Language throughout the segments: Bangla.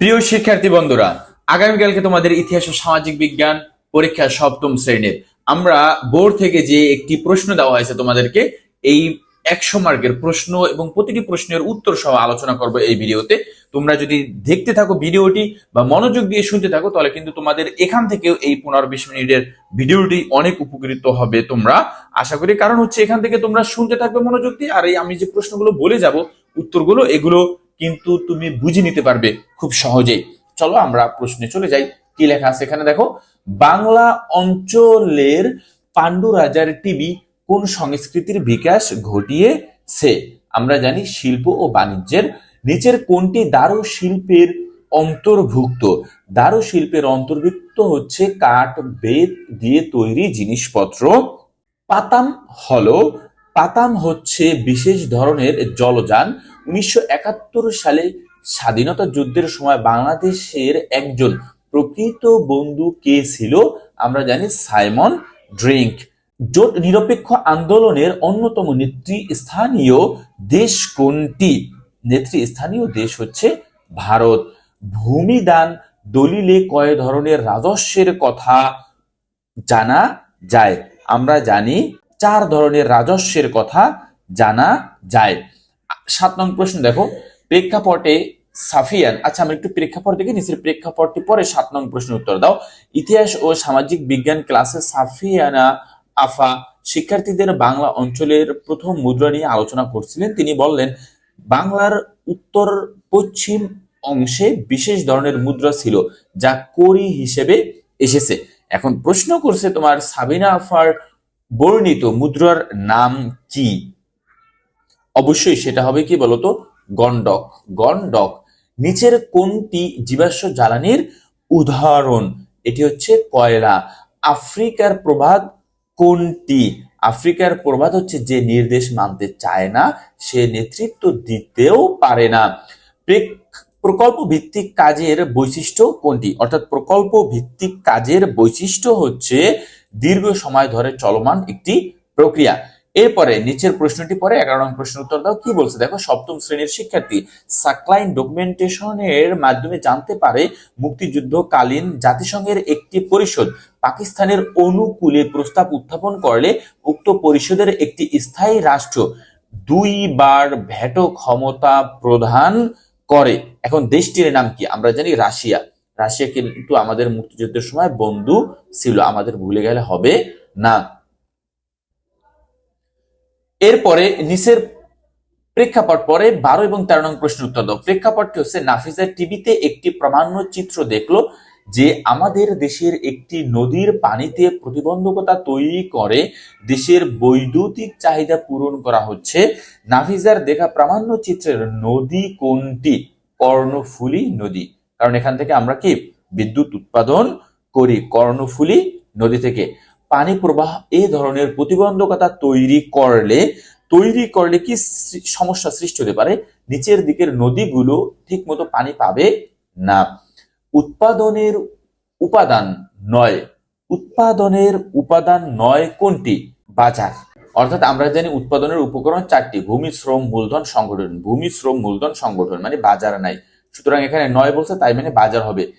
প্রিয় শিক্ষার্থী বন্ধুরা, আগামীকালকে তোমাদের ইতিহাস ও সামাজিক বিজ্ঞান পরীক্ষা সপ্তম শ্রেণির আমরা বোর্ড থেকে যে একটি প্রশ্ন দেওয়া হয়েছে তোমাদেরকে, এই একশো মার্কের প্রশ্ন এবং প্রতিটি প্রশ্নের উত্তর সহ আলোচনা করব এই ভিডিওতে। তোমরা যদি দেখতে থাকো ভিডিওটি বা মনোযোগ দিয়ে শুনতে থাকো, তাহলে কিন্তু তোমাদের এখান থেকেও এই পনেরো বিশ মিনিটের ভিডিওটি অনেক উপকৃত হবে তোমরা। আশা করি কারণ হচ্ছে এখান থেকে তোমরা শুনতে থাকবে মনোযোগ দিয়ে, আর এই আমি যে প্রশ্নগুলো বলে যাব, উত্তরগুলো, এগুলো কিন্তু তুমি বুঝে নিতে পারবে খুব সহজেই। চলো আমরা প্রশ্নে চলে যাই। কি লেখা আছে এখানে দেখো? বাংলা অঞ্চলের পাণ্ডু রাজার টিভি কোন সংস্কৃতির বিকাশ ঘটিয়েছে? আমরা জানি শিল্প ও বাণিজ্যের। নিচের কোনটি দারু শিল্পের অন্তর্ভুক্ত? দারু শিল্পের অন্তর্ভুক্ত হচ্ছে কাঠ, বেত দিয়ে তৈরি জিনিসপত্র। পাতাম হলো, পাতাম হচ্ছে বিশেষ ধরনের জলযান উনিশশো একাত্তর সালে স্বাধীনতা যুদ্ধের সময় বাংলাদেশের একজন প্রকৃত বন্ধু কে ছিল? আমরা জানি সাইমন ড্রিঙ্ক জোট নিরপেক্ষ আন্দোলনের অন্যতম নেতৃস্থানীয় দেশ কোনটি? নেতৃস্থানীয় দেশ হচ্ছে ভারত। ভূমিদান দলিলে কয় ধরনের রাজস্বের কথা জানা যায়? আমরা জানি চার ধরনের রাজস্বের কথা জানা যায়। সাত নং প্রশ্ন দেখো, প্রেক্ষাপটে সাফিয়ান আচ্ছা আমরা একটু প্রেক্ষাপট দেখি নিচের প্রেক্ষাপটটি পরে সাত নং প্রশ্নের উত্তর দাও। ইতিহাস ও সামাজিক বিজ্ঞান ক্লাসে সাফিয়ানা, আফা শিক্ষার্থীদের বাংলা অঞ্চলের প্রথম মুদ্রা নিয়ে আলোচনা করছিলেন। তিনি বললেন, বাংলার উত্তর পশ্চিম অংশে বিশেষ ধরনের মুদ্রা ছিল, যা করি হিসেবে এসেছে। এখন প্রশ্ন করছে তোমার সাবিনা আফার বর্ণিত মুদ্রার নাম কি? অবশ্যই সেটা হবে কি বলতো? গন্ডক গন্ডক নিচের কোনটি জীবাশ্ম জ্বালানির উদাহরণ? এটি হচ্ছে কয়লা। আফ্রিকার প্রভাত কোনটি? আফ্রিকার প্রভাত হচ্ছে যে নির্দেশ মানতে চায় না, সে নেতৃত্ব দিতেও পারে না। প্রেক- প্রকল্প ভিত্তিক কাজের বৈশিষ্ট্য কোনটি? অর্থাৎ প্রকল্প ভিত্তিক কাজের বৈশিষ্ট্য হচ্ছে দীর্ঘ সময় ধরে চলমান একটি প্রক্রিয়া। এরপরে নিচের প্রশ্নটি পরে এগারো নং প্রশ্নের উত্তর দাও। কি বলছে? দেখো, সপ্তম শ্রেণির শিক্ষার্থী সাকলাইন ডকুমেন্টেশনের মাধ্যমে জানতে পারে মুক্তিযুদ্ধকালীন জাতিসংঘের একটি পরিষদ পাকিস্তানের অনুকূলে প্রস্তাব উত্থাপন করলে উক্ত পরিষদের একটি স্থায়ী রাষ্ট্র দুইবার ভেটো ক্ষমতা প্রদান করে। এখন দেশটির নাম কি? আমরা জানি রাশিয়া। রাশিয়া কিন্তু আমাদের মুক্তিযুদ্ধের সময় বন্ধু ছিল, আমাদের ভুলে গেলে হবে না। এরপরে নিচের প্রেক্ষাপট পরে বারো এবং তেরো নং প্রশ্নের উত্তর দাও। প্রেক্ষাপটটি হচ্ছে নাফিজার টিভিতে একটি প্রামাণ্য চিত্র দেখল যে আমাদের দেশের একটি নদীর পানিতে প্রতিবন্ধকতা তৈরি করে দেশের বৈদ্যুতিক চাহিদা পূরণ করা হচ্ছে। নাফিজার দেখা প্রামাণ্য চিত্রের নদী কোনটি? কর্ণফুলী নদী। কারণ এখান থেকে আমরা কি? বিদ্যুৎ উৎপাদন করি কর্ণফুলী নদী থেকে। পানি প্রবাহ এই ধরনের প্রতিবন্ধকতা তৈরি করলে তৈরি করলে কি সমস্যা সৃষ্টি হতে পারে? নিচের দিকের নদীগুলো ঠিক মতো পানি পাবে না। উৎপাদনের উপাদান নয়। উৎপাদনের উপাদান নয় কোনটি? বাজার। অর্থাৎ আমরা জানি উৎপাদনের উপকরণ চারটি, ভূমি, শ্রম, মূলধন, সংগঠন। ভূমি, শ্রম, মূলধন, সংগঠন মানে বাজার নাই। সুতরাং এখানে নয় বলছে, তাই মানে বাজার হবে।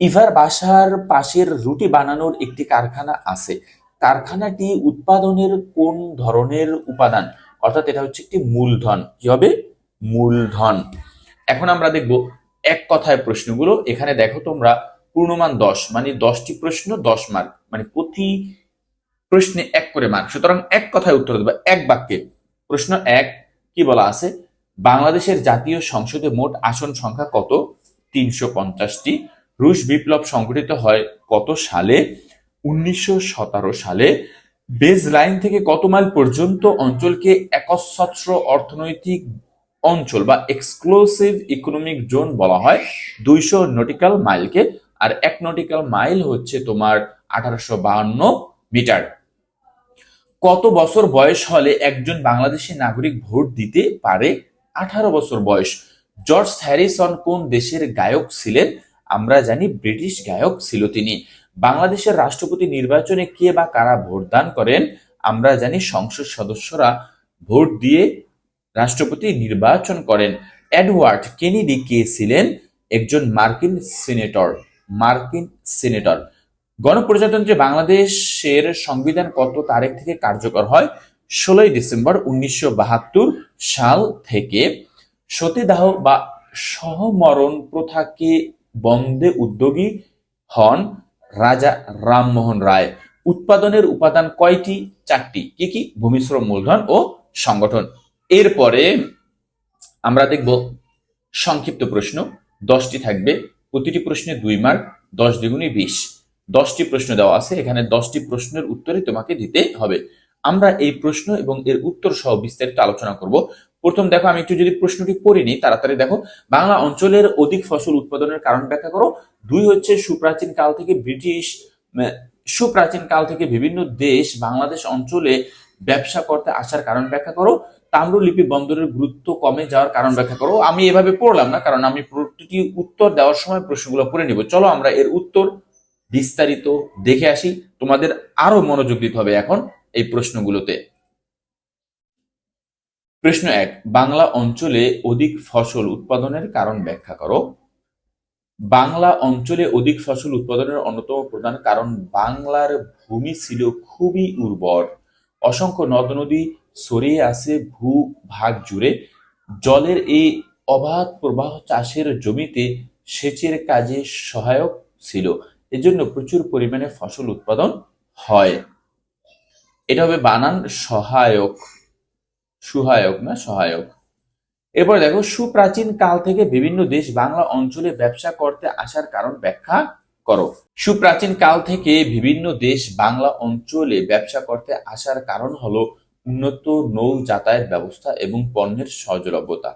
ইভার বাসার পাশের রুটি বানানোর একটি কারখানা আছে। কারখানাটি উৎপাদনের কোন ধরনের উপাদান? অর্থাৎ এটা হচ্ছে একটি মূলধন। কি হবে? মূলধন। এখন আমরা দেখব এক কথায় প্রশ্নগুলো। এখানে দেখো তোমরা পূর্ণমান দশ মানে দশটি প্রশ্ন, দশ মার্ক মানে প্রতি প্রশ্নে এক করে মার্ক সুতরাং এক কথায় উত্তর দেবে, এক বাক্যে। প্রশ্ন এক, কি বলা আছে? বাংলাদেশের জাতীয় সংসদে মোট আসন সংখ্যা কত? তিনশো পঞ্চাশটি। রুশ বিপ্লব সংঘটিত হয় কত সালে? উনিশশো সতেরো সালে। বেজ লাইন থেকে কত মাইল পর্যন্ত অঞ্চলকে একচ্ছত্র অর্থনৈতিক অঞ্চল বা এক্সক্লুসিভ ইকোনমিক জোন বলা হয়? দুইশো নটিক্যাল মাইলকে আর এক নটিক্যাল মাইল হচ্ছে তোমার আঠারোশো মিটার কত বছর বয়স হলে একজন বাংলাদেশি নাগরিক ভোট দিতে পারে? আঠারো বছর বয়স। জর্জ হ্যারিসন কোন দেশের গায়ক ছিলেন? আমরা জানি ব্রিটিশ গায়ক ছিল তিনি। বাংলাদেশের রাষ্ট্রপতি নির্বাচনে কে বা কারা ভোটদান করেন, আমরা জানি সংসদ সদস্যরা ভোট দিয়ে রাষ্ট্রপতি নির্বাচন করেন। এডওয়ার্ড কেনেডি কে ছিলেন? একজন মার্কিন সিনেটর। মার্কিন সিনেটর। গণপ্রজাতন্ত্রী বাংলাদেশের সংবিধান কত তারিখ থেকে কার্যকর হয়? ষোলোই ডিসেম্বর উনিশশো বাহাত্তর সাল থেকে। সতীদাহ বা সহমরণ প্রথাকে বন্ধে উদ্যোগী হন রাজা রামমোহন রায়। উৎপাদনের উপাদান কয়টি? চারটি। কি কি? ভূমিশ্রম মূলধন ও সংগঠন। এরপরে আমরা দেখব সংক্ষিপ্ত প্রশ্ন। দশটি থাকবে। প্রতিটি প্রশ্নে দুই মার্ক, দশ দ্বিগুণে বিশ। দশটি প্রশ্ন দেওয়া আছে। এখানে দশটি প্রশ্নের উত্তরে তোমাকে দিতে হবে। আমরা এই প্রশ্ন এবং এর উত্তর সহ বিস্তারিত আলোচনা করব। প্রথম দেখো, আমি একটু যদি প্রশ্নটি পড়িনি তাড়াতাড়ি দেখো। বাংলা অঞ্চলের অধিক ফসল উৎপাদনের কারণ ব্যাখ্যা করো। দুই হচ্ছে সুপ্রাচীন কাল থেকে ব্রিটিশ সুপ্রাচীন কাল থেকে বিভিন্ন দেশ বাংলাদেশ অঞ্চলে ব্যবসা করতে আসার কারণ ব্যাখ্যা করো। তাম্রলিপি বন্দরের গুরুত্ব কমে যাওয়ার কারণ ব্যাখ্যা করো। আমি এভাবে পড়লাম না, কারণ আমি প্রতিটি উত্তর দেওয়ার সময় প্রশ্নগুলো পড়ে নিব। চলো আমরা এর উত্তর বিস্তারিত দেখে আসি। তোমাদের আরও মনোযোগ দিতে হবে এখন এই প্রশ্নগুলোতে। প্রশ্ন এক, বাংলা অঞ্চলে অধিক ফসল উৎপাদনের কারণ ব্যাখ্যা করো। বাংলা অঞ্চলে অধিক ফসল উৎপাদনের অন্যতম প্রধান কারণ বাংলার ভূমি ছিল খুবই উর্বর। অসংখ্য নদ নদী ছড়িয়ে আছে ভূভাগ জুড়ে। জলের এই অবাধ প্রবাহ চাষের জমিতে সেচের কাজে সহায়ক ছিল। এজন্য প্রচুর পরিমাণে ফসল উৎপাদন হয়। এটা হবে বানান সহায়ক। সহায়ক না সহায়ক। এরপর দেখো, সুপ্রাচীন কাল থেকে বিভিন্ন দেশ বাংলা অঞ্চলে ব্যবসা করতে আসার কারণ ব্যাখ্যা করো। সুপ্রাচীন কাল থেকে বিভিন্ন দেশ বাংলা অঞ্চলে ব্যবসা করতে আসার কারণ হলো উন্নত নৌ যাতায়াত ব্যবস্থা এবং পণ্যের সহজলভ্যতা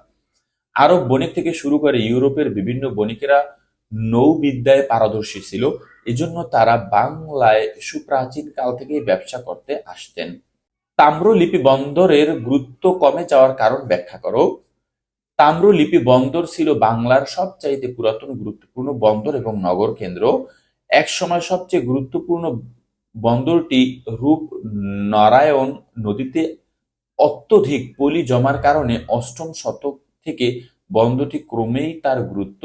আরব বণিক থেকে শুরু করে ইউরোপের বিভিন্ন বণিকেরা নৌবিদ্যায় পারদর্শী ছিল, এজন্য তারা বাংলায় সুপ্রাচীন কাল থেকে ব্যবসা করতে আসতেন। তাম্রলিপি বন্দরের গুরুত্ব কমে যাওয়ার কারণ ব্যাখ্যা করো। তাম্রলিপি বন্দর ছিল বাংলার সবচাইতে পুরাতন গুরুত্বপূর্ণ বন্দর এবং নগর কেন্দ্র। এক সময় সবচেয়ে গুরুত্বপূর্ণ বন্দরটি রূপ নারায়ণ নদীতে অত্যধিক পলি জমার কারণে অষ্টম শতক থেকে বন্দরটি ক্রমেই তার গুরুত্ব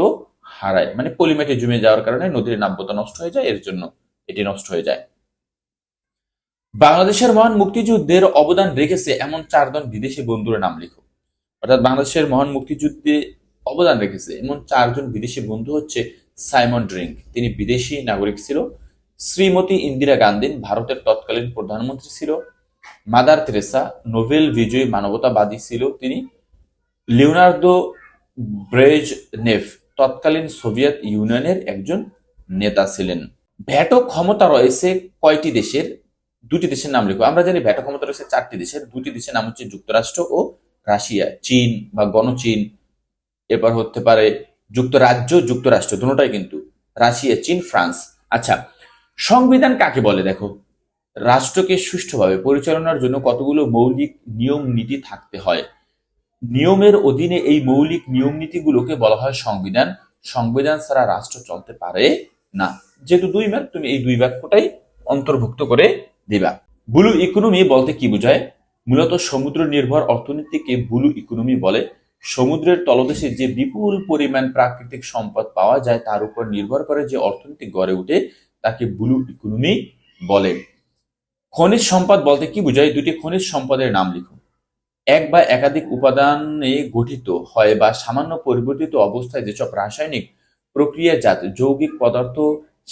হারায়। মানে পলিমেটে জমে যাওয়ার কারণে নদীর নাব্যতা নষ্ট হয়ে যায়, এর জন্য এটি নষ্ট হয়ে যায়। বাংলাদেশের মহান মুক্তিযুদ্ধের অবদান রেখেছে এমন চারজন বিদেশি বন্ধুর নাম লিখো। অর্থাৎ বাংলাদেশের মহান মুক্তিযুদ্ধে অবদান রেখেছে এমন চারজন বিদেশি বন্ধু হচ্ছে সাইমন ড্রিঙ্ক তিনি বিদেশি নাগরিক ছিল। শ্রীমতী ইন্দিরা গান্ধী ভারতের তৎকালীন প্রধানমন্ত্রী ছিল। মাদার তেরেসা নোবেল বিজয়ী মানবতাবাদী ছিল তিনি। লিওনার্দো ব্রেজনেভ তৎকালীন সোভিয়েত ইউনিয়নের একজন নেতা ছিলেন। ভ্যাটো ক্ষমতা রয়েছে কয়টি দেশের? দুটি দেশের নাম লিখো। আমরা জানি ভ্যাটো ক্ষমতা রয়েছে চারটি দেশের। দুটি দেশের নাম হচ্ছে যুক্তরাষ্ট্র ও রাশিয়া, চীন বা গণচীন। এরপর হতে পারে যুক্তরাজ্য, যুক্তরাষ্ট্র, দুটোটাই কিন্তু রাশিয়া, চীন, ফ্রান্স। আচ্ছা সংবিধান কাকে বলে দেখো? রাষ্ট্রকে সুষ্ঠুভাবে পরিচালনার জন্য কতগুলো মৌলিক নিয়ম নীতি থাকতে হয়? নিয়মের অধীনে এই মৌলিক নিয়ম নীতিগুলোকে বলা হয় সংবিধান। সংবিধান ছাড়া রাষ্ট্র চলতে পারে না। যেহেতু দুই ভাগ, তুমি এই দুই বাক্যটাই অন্তর্ভুক্ত করে দিবা। ব্লু ইকোনমি বলতে কি বোঝায়? মূলত সমুদ্র নির্ভর অর্থনীতিকে ব্লু ইকোনমি বলে। সমুদ্রের তলদেশে যে বিপুল পরিমাণ প্রাকৃতিক সম্পদ পাওয়া যায়, তার উপর নির্ভর করে যে অর্থনীতি গড়ে ওঠে, তাকে ব্লু ইকোনমি বলে। খনিজ সম্পদ বলতে কি বোঝায়? দুটি খনিজ সম্পদের নাম লিখুন। এক বা একাধিক উপাদানে গঠিত হয় বা সামান্য পরিবর্তিত অবস্থায় যেসব রাসায়নিক প্রক্রিয়াজাত যৌগিক পদার্থ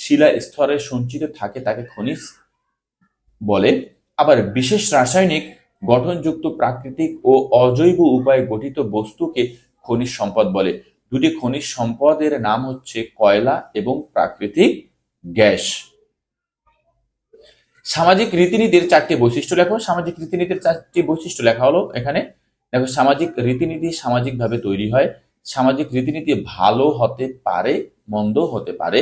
শিলা স্তরে সঞ্চিত থাকে, তাকে খনিজ বলে। আবার বিশেষ রাসায়নিক, গঠনযুক্ত প্রাকৃতিক ও অজৈব উপায়ে গঠিত বস্তুকে খনিজ সম্পদ বলে। দুটি খনিজ সম্পদের নাম হচ্ছে কয়লা এবং প্রাকৃতিক গ্যাস। সামাজিক রীতিনীতির চারটি বৈশিষ্ট্য লেখো। সামাজিক রীতিনীতির চারটি বৈশিষ্ট্য লেখা হলো এখানে। দেখো, সামাজিক রীতিনীতি সামাজিকভাবে তৈরি হয়। সামাজিক রীতিনীতি ভালো হতে পারে, মন্দ হতে পারে।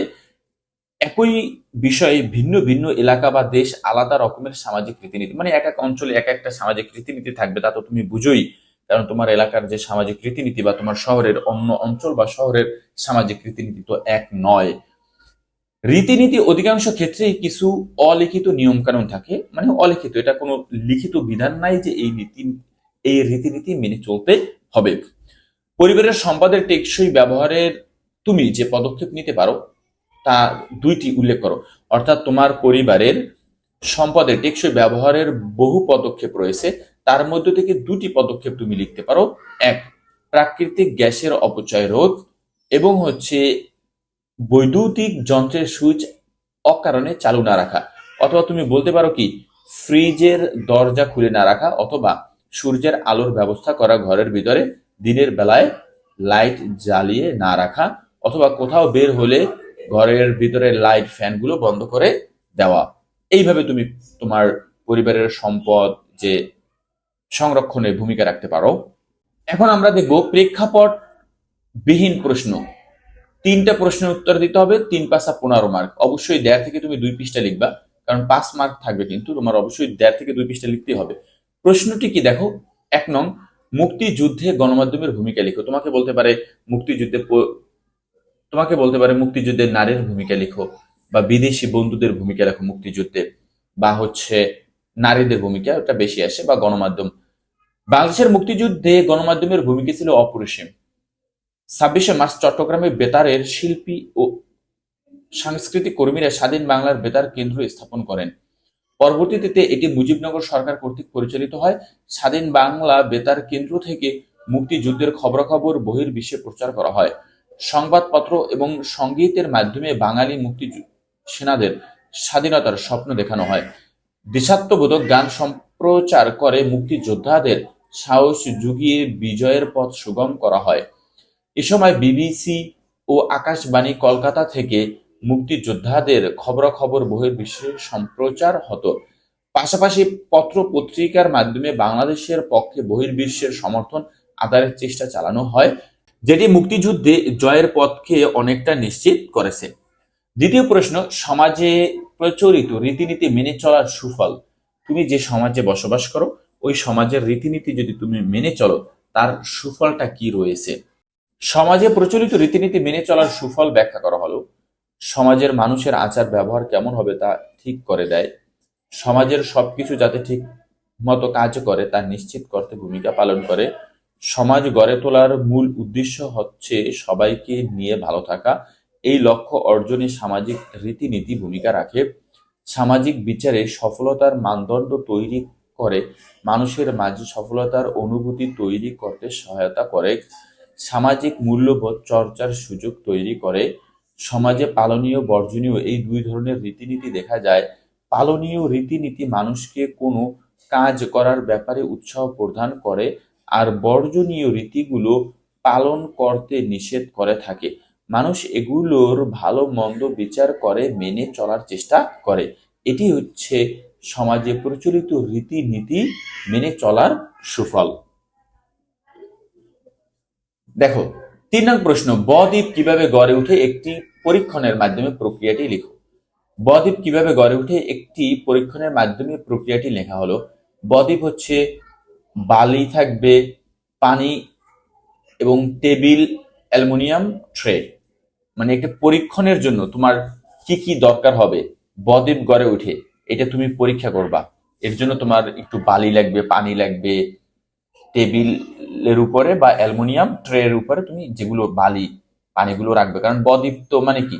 একই বিষয়ে ভিন্ন ভিন্ন এলাকা বা দেশ আলাদা রকমের সামাজিক রীতিনীতি। মানে এক এক অঞ্চলে এক একটা সামাজিক রীতিনীতি থাকবে, তা তো তুমি বুঝোই। কারণ তোমার এলাকার যে সামাজিক রীতিনীতি বা তোমার শহরের অন্য অঞ্চল বা শহরের সামাজিক রীতিনীতি তো এক নয়। রীতিনীতি অধিকাংশ ক্ষেত্রেই কিছু অলিখিত নিয়ম কানুন থাকে। মানে অলিখিত, এটা কোনো লিখিত বিধান নাই যে এই নীতি, এই রীতিনীতি মেনে চলতে হবে। পরিবারের সম্পদের টেকসই ব্যবহারের তুমি যে পদক্ষেপ নিতে পারো তা দুইটি উল্লেখ করো। অর্থাৎ তোমার পরিবারের সম্পদের টেকসই ব্যবহারের বহু পদক্ষেপ রয়েছে। তার মধ্য থেকে দুটি পদক্ষেপ তুমি লিখতে পারো। এক, প্রাকৃতিক গ্যাসের অপচয় রোধ এবং হচ্ছে বৈদ্যুতিক যন্ত্রের সুইচ অকারণে চালু না রাখা। অথবা তুমি বলতে পারো কি, ফ্রিজের দরজা খুলে না রাখা অথবা সূর্যের আলোর ব্যবস্থা করা ঘরের ভিতরে দিনের বেলায় লাইট জ্বালিয়ে না রাখা অথবা কোথাও বের হলে ঘরের ভিতরে লাইট ফ্যানগুলো বন্ধ করে দেওয়া। এইভাবে তুমি তোমার পরিবারের সম্পদ যে সংরক্ষণে ভূমিকা রাখতে পারো। এখন আমরা দেখব প্রেক্ষাপট বিহীন প্রশ্ন। তিনটা প্রশ্নের উত্তর দিতে হবে, তিন পাঁচা পনেরো মার্ক অবশ্যই দেড় থেকে তুমি দুই পৃষ্ঠা লিখবা, কারণ পাঁচ মার্ক থাকবে কিন্তু তোমার অবশ্যই দেড় থেকে দুই পৃষ্ঠা লিখতেই হবে। প্রশ্নটি কি দেখো? এক নং, মুক্তিযুদ্ধে গণমাধ্যমের ভূমিকা লিখো। তোমাকে বলতে পারে মুক্তিযুদ্ধে তোমাকে বলতে পারে মুক্তিযুদ্ধে নারীর ভূমিকা লিখো বা বিদেশি বন্ধুদের ভূমিকা লেখো মুক্তিযুদ্ধে। বা হচ্ছে নারীদের ভূমিকা ওটা বেশি আসে বা গণমাধ্যম। বাংলাদেশের মুক্তিযুদ্ধে গণমাধ্যমের ভূমিকা ছিল অপরিসীম। ছাব্বিশে মার্চ চট্টগ্রামে বেতারের শিল্পী ও সাংস্কৃতিক কর্মীরা স্বাধীন বাংলার বেতার কেন্দ্র স্থাপন করেন। পরবর্তীতে এটি মুজিবনগর সরকার কর্তৃক পরিচালিত হয়। স্বাধীন বাংলা বেতার কেন্দ্র থেকে মুক্তিযুদ্ধের খবরাখবর বহির্বিশ্বে প্রচার করা হয়। সংবাদপত্র এবং সঙ্গীতের মাধ্যমে বাঙালি মুক্তি সেনাদের স্বাধীনতার স্বপ্ন দেখানো হয়। দেশাত্মবোধক গান সম্প্রচার করে মুক্তিযোদ্ধাদের সাহস জুগিয়ে বিজয়ের পথ সুগম করা হয়। এ সময় বিবিসি ও আকাশবাণী কলকাতা থেকে মুক্তিযোদ্ধাদের খবরাখবর বহির্বিশ্বে সম্প্রচার হতো। পাশাপাশি পত্র পত্রিকার মাধ্যমে বাংলাদেশের পক্ষে বহির্বিশ্বের সমর্থন আদায়ের চেষ্টা চালানো হয়। যেটি মুক্তিযুদ্ধে জয়ের পথকে অনেকটা নিশ্চিত করেছে। দ্বিতীয় প্রশ্ন, সমাজে প্রচলিত রীতিনীতি মেনে চলার সুফল। তুমি যে সমাজে বসবাস করো, ওই সমাজের রীতিনীতি যদি তুমি মেনে চলো, তার সুফলটা কি রয়েছে? সমাজে প্রচলিত রীতিনীতি মেনে চলার সুফল ব্যাখ্যা করা হলো, সমাজের মানুষের আচার ব্যবহার কেমন হবে তা ঠিক করে দেয়, সমাজের সবকিছু যাতে ঠিক মতো কাজ করে তা নিশ্চিত করতে ভূমিকা পালন করে সমাজ গড়ে তোলার মূল উদ্দেশ্য হচ্ছে সবাইকে নিয়ে ভালো থাকা। এই লক্ষ্য অর্জনে সামাজিক রীতিনীতি ভূমিকা রাখে। সামাজিক বিচারে সফলতার মানদণ্ড তৈরি করে। মানুষের মাঝে সফলতার অনুভূতি তৈরি করতে সহায়তা করে। সামাজিক মূল্যবোধ চর্চার সুযোগ তৈরি করে। সমাজে পালনীয়, বর্জনীয় এই দুই ধরনের রীতিনীতি দেখা যায়। পালনীয় রীতিনীতি মানুষকে কোনো কাজ করার ব্যাপারে উৎসাহ প্রদান করে। আর বর্জনীয় রীতিগুলো পালন করতে নিষেধ করে থাকে। মানুষ এগুলোর ভালো মন্দ বিচার করে, মেনে চলার চেষ্টা করে। এটি হচ্ছে সমাজে প্রচলিত রীতিনীতি মেনে চলার সুফল। দেখো, তিন নং প্রশ্ন, বদ্বীপ কীভাবে গড়ে উঠে একটি পরীক্ষণের মাধ্যমে প্রক্রিয়াটি লিখো। বদ্বীপ কীভাবে গড়ে উঠে একটি পরীক্ষণের মাধ্যমে প্রক্রিয়াটি লেখা হলো। বদ্বীপ হচ্ছে বালি থাকবে পানি এবং টেবিল অ্যালুমিনিয়াম ট্রে। মানে একটা পরীক্ষণের জন্য তোমার কি কি দরকার হবে, বদ্বীপ গড়ে উঠে এটা তুমি পরীক্ষা করবা। এর জন্য তোমার একটু বালি লাগবে, পানি লাগবে টেবিলের উপরে বা অ্যালুমিনিয়াম ট্রের উপরে তুমি যেগুলো বালি, পানিগুলো রাখবে। কারণ বদ্বীপ তো মানে কি?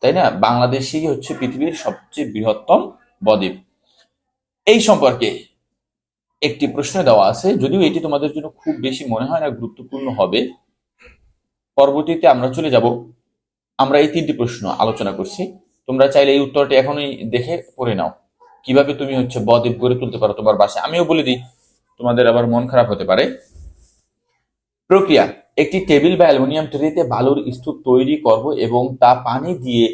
তাই না? বাংলাদেশই হচ্ছে পৃথিবীর সবচেয়ে বৃহত্তম বদ্বীপ। এই সম্পর্কে একটি প্রশ্ন দেওয়া আছে, যদিও এটি তোমাদের জন্য খুব বেশি মনে হয় না গুরুত্বপূর্ণ হবে। পরবর্তীতে আমরা চলে যাব। আমরা এই তিনটি প্রশ্ন আলোচনা করছি। তোমরা চাইলে এই উত্তরটি এখনই দেখে পড়ে নাও। কীভাবে তুমি হচ্ছে বদ্বীপ গড়ে তুলতে পারো তোমার বাসায় আমিও বলে দিই, তোমাদের আবার মন খারাপ হতে পারে। প্রক্রিয়া, একটি টেবিল বা অ্যালুমিনিয়াম ট্রেতে বালুর স্তূপ তৈরি করব এবং তা পানি দিয়ে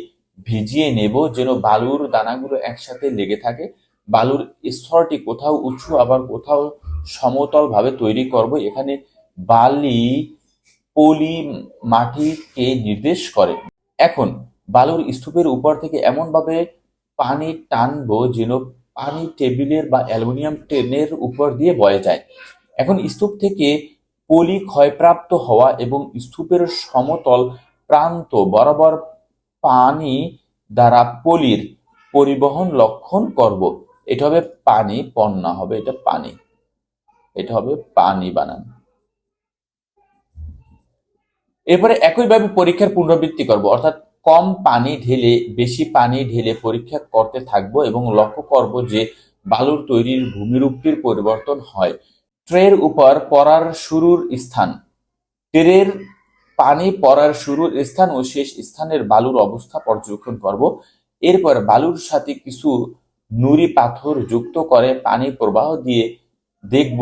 ভিজিয়ে নেব যেন বালুর দানাগুলো একসাথে লেগে থাকে। বালুর স্তরটি কোথাও উঁচু আবার কোথাও সমতল ভাবে তৈরি করব। এখানে বালি, পলি, মাটিকে নির্দেশ করে। এখন বালুর স্তূপের উপর থেকে এমন ভাবে পানি টানবো যেন পানি টেবিলের বা অ্যালুমিনিয়াম ট্রেনের উপর দিয়ে বয়ে যায়। এখন স্তূপ থেকে পলি ক্ষয়প্রাপ্ত হওয়া এবং স্তূপের সমতল প্রান্ত বরাবর পানি দ্বারা পলির পরিবহন লক্ষণ করব। এটা হবে পানি পণ্যা হবে এটা পানি। এটা হবে পানি বানান। এরপরে একইভাবে পরীক্ষার পুনরাবৃত্তি করব, অর্থাৎ কম পানি ঢেলে, বেশি পানি ঢেলে পরীক্ষা করতে থাকব এবং লক্ষ্য করব যে বালুর তৈরির ভূমিরূপটির পরিবর্তন হয়। ট্রের উপর পড়ার শুরুর স্থান। ট্রের পানি পড়ার শুরুর স্থান ও শেষ স্থানের বালুর অবস্থা পর্যবেক্ষণ করব। এরপর বালুর সাথে কিছু নুড়ি পাথর যুক্ত করে পানি প্রবাহ দিয়ে দেখব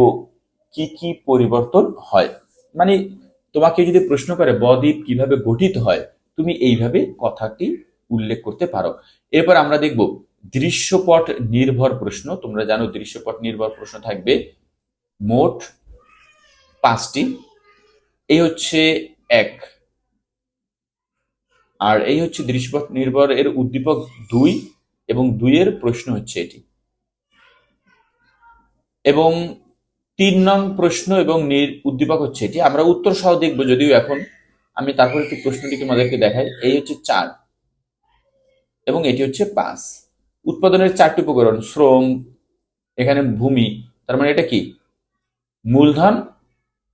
কি কি পরিবর্তন হয়। মানে তোমাকে যদি প্রশ্ন করে, বদ্বীপ কীভাবে গঠিত হয়, তুমি এইভাবে কথাটি উল্লেখ করতে পারো। এরপর আমরা দেখব দৃশ্যপট নির্ভর প্রশ্ন। তোমরা জানো দৃশ্যপট নির্ভর প্রশ্ন থাকবে মোট পাঁচটি। এই হচ্ছে এক। আর এই হচ্ছে দৃশ্যপট নির্ভর এর উদ্দীপক দুই। এবং দুইয়ের প্রশ্ন হচ্ছে এটি। এবং তিন নং প্রশ্ন এবং নির উদ্দীপক হচ্ছে এটি। আমরা উত্তর সহ দেখব যদিও এখন। আমি তারপর একটি প্রশ্নটি তোমাদেরকে দেখাই। এই হচ্ছে চার। এবং এটি হচ্ছে পাঁচ। উৎপাদনের চারটি উপকরণ, শ্রম, এখানে ভূমি, তার মানে এটা কি? মূলধন,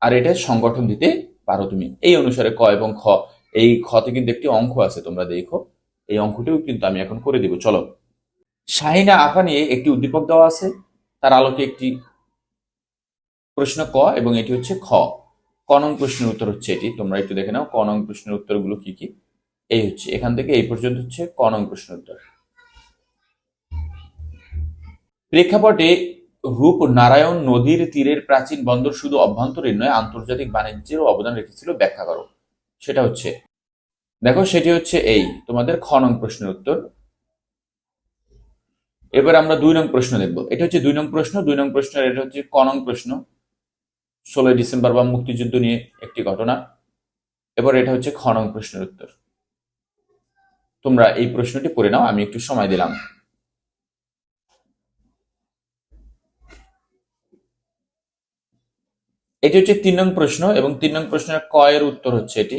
আর এটা সংগঠন দিতে পারো তুমি। এই অনুসারে ক এবং খ। এই খতে কিন্তু একটি অঙ্ক আছে, তোমরা দেখো। এই অঙ্কটিও কিন্তু আমি এখন করে দিব। চলো। শাহিনা আফা নিয়ে একটি উদ্দীপক দেওয়া আছে। তার আলোকে একটি প্রশ্ন ক এবং এটি হচ্ছে খ। কনং প্রশ্নের উত্তর হচ্ছে এটি। তোমরা একটু দেখে নাও, কনং প্রশ্নের উত্তরগুলো কি কি? এই হচ্ছে, এখান থেকে এই পর্যন্ত হচ্ছে কনং প্রশ্নের উত্তর। প্রেক্ষাপটে রূপ নারায়ণ নদীর তীরের প্রাচীন বন্দর শুধু অভ্যন্তরীণ নয়, আন্তর্জাতিক বাণিজ্যেরও অবদান রেখেছিল ব্যাখ্যা করো। সেটা হচ্ছে, দেখো, সেটি হচ্ছে এই, তোমাদের খ নং প্রশ্নের উত্তর। এবার আমরা দুই নং প্রশ্ন দেখব। এটা হচ্ছে দুই নং প্রশ্ন। দুই নং প্রশ্নের এটা হচ্ছে ক নং প্রশ্ন। ষোলোই ডিসেম্বর বা মুক্তিযুদ্ধ নিয়ে একটি ঘটনা। এবার এটা হচ্ছে খ নং প্রশ্নের উত্তর। তোমরা এই প্রশ্নটি পড়ে নাও, আমি একটু সময় দিলাম। এটি হচ্ছে তিন নং প্রশ্ন এবং তিন নং প্রশ্নের ক এর উত্তর হচ্ছে এটি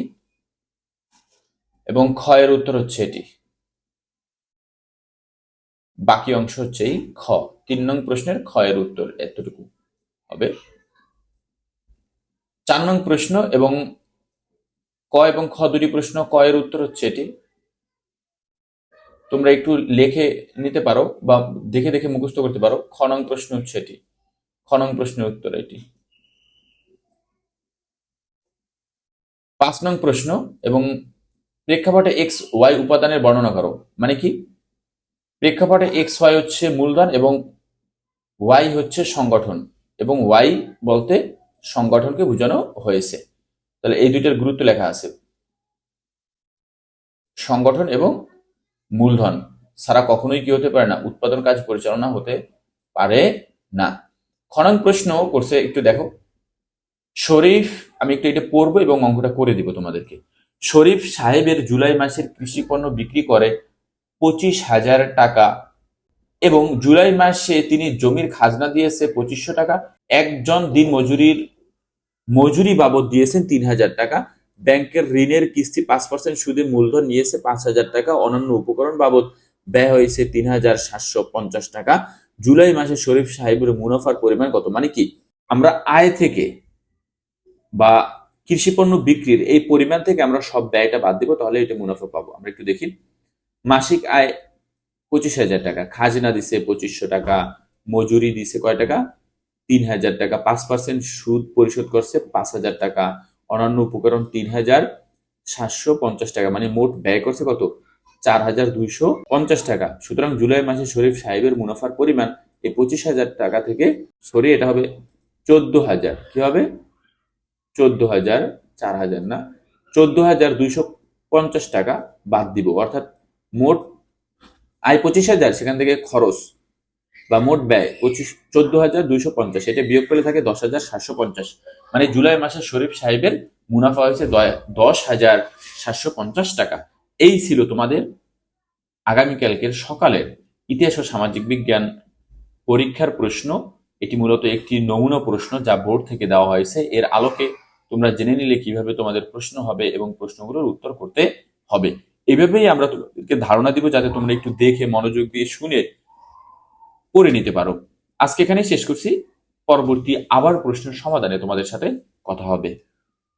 এবং খ এর উত্তর হচ্ছে এটি। বাকি অংশ হচ্ছে এই খ। তিন নং প্রশ্নের খ এর উত্তর এতটুকু হবে। চার নং প্রশ্ন এবং ক এবং খ দুটি প্রশ্ন ক এর উত্তর হচ্ছে এটি। তোমরা একটু লেখে নিতে পারো বা দেখে দেখে মুখস্থ করতে পারো। খ নং প্রশ্ন হচ্ছে এটি। খ নং প্রশ্নের উত্তর এটি। পাঁচ নং প্রশ্ন এবং প্রেক্ষাপটে এক্স ওয়াই উপাদানের বর্ণনা করো। মানে কি? প্রেক্ষাপটে এক্স ওয়াই হচ্ছে মূলধন এবং ওয়াই হচ্ছে সংগঠন এবং ওয়াই বলতে সংগঠনকে বোঝানো হয়েছে। তাহলে এই দুইটার গুরুত্ব লেখা আছে। সংগঠন এবং মূলধন ছাড়া কখনোই কি হতে পারে না, উৎপাদন কাজ পরিচালনা হতে পারে না। খনন প্রশ্ন করছে, একটু দেখো। শরীফ, আমি একটু এটা পড়ব এবং অঙ্কটা করে দিব তোমাদেরকে। শরীফ সাহেবের জুলাই মাসের কৃষি পণ্য বিক্রি করে পঁচিশ হাজার টাকা। এবং জুলাই মাসে তিনি জমির খাজনা দিয়েছে পঁচিশশো টাকা। একজন দিন মজুরির মজুরি বাবদ দিয়েছেন তিন হাজার টাকা। ব্যাংকের ঋণের কিস্তি পাঁচ পার্সেন্ট সুদে মূলধন নিয়েছে পাঁচ হাজার টাকা। অন্যান্য উপকরণ বাবদ ব্যয় হয়েছে তিন হাজার সাতশো পঞ্চাশ টাকা। জুলাই মাসে শরীফ সাহেবের মুনাফার পরিমাণ কত? মানে কি? আমরা আয় থেকে বা কৃষি পণ্য বিক্রির এই পরিমাণ থেকে আমরা সব ব্যয়টা বাদ দিব, তাহলে এটা মুনাফা পাবো। আমরা একটু দেখি। মাসিক আয় পঁচিশ হাজার টাকা, খাজনা দিছে পঁচিশশো টাকা, মজুরি দিছে কয় টাকা? তিন হাজার টাকা। পাঁচ পার্সেন্ট সুদ পরিশোধ করছে পাঁচ হাজার টাকা। অন্যান্য উপকরণ তিন হাজার সাতশো পঞ্চাশ টাকা। মানে মোট ব্যয় করছে কত? চার হাজার দুইশো পঞ্চাশ টাকা। সুতরাং জুলাই মাসে শরীফ সাহেবের মুনাফার পরিমাণ এই পঁচিশ হাজার টাকা থেকে সরিয়ে এটা হবে চোদ্দ হাজার। কি হবে? চোদ্দ হাজার, চার হাজার না? চোদ্দ হাজার দুইশো পঞ্চাশ টাকা বাদ দিব। অর্থাৎ মোট আয় পঁচিশ হাজার, সেখান থেকে খরচ বা মোট ব্যয় পঁচিশ, চোদ্দ হাজার দুইশো পঞ্চাশ এটা বিয়োগ করলে থাকে দশ হাজার সাতশো পঞ্চাশ। মানে জুলাই মাসে শরীফ সাহেবের মুনাফা হয়েছে দশ হাজার সাতশো পঞ্চাশ টাকা। এই ছিল তোমাদের আগামীকালকের সকালের ইতিহাস ও সামাজিক বিজ্ঞান পরীক্ষার প্রশ্ন। এটি মূলত একটি নমুনা প্রশ্ন যা বোর্ড থেকে দেওয়া হয়েছে। এর আলোকে তোমরা জেনে নিলে কীভাবে তোমাদের প্রশ্ন হবে এবং প্রশ্নগুলোর উত্তর করতে হবে। এভাবেই আমরা তোমাদেরকে ধারণা দিব যাতে তোমরা একটু দেখে, মনোযোগ দিয়ে শুনে পড়ে নিতে পারো। আজকে এখানে শেষ করছি। পরবর্তী আবার প্রশ্নের সমাধানে তোমাদের সাথে কথা হবে।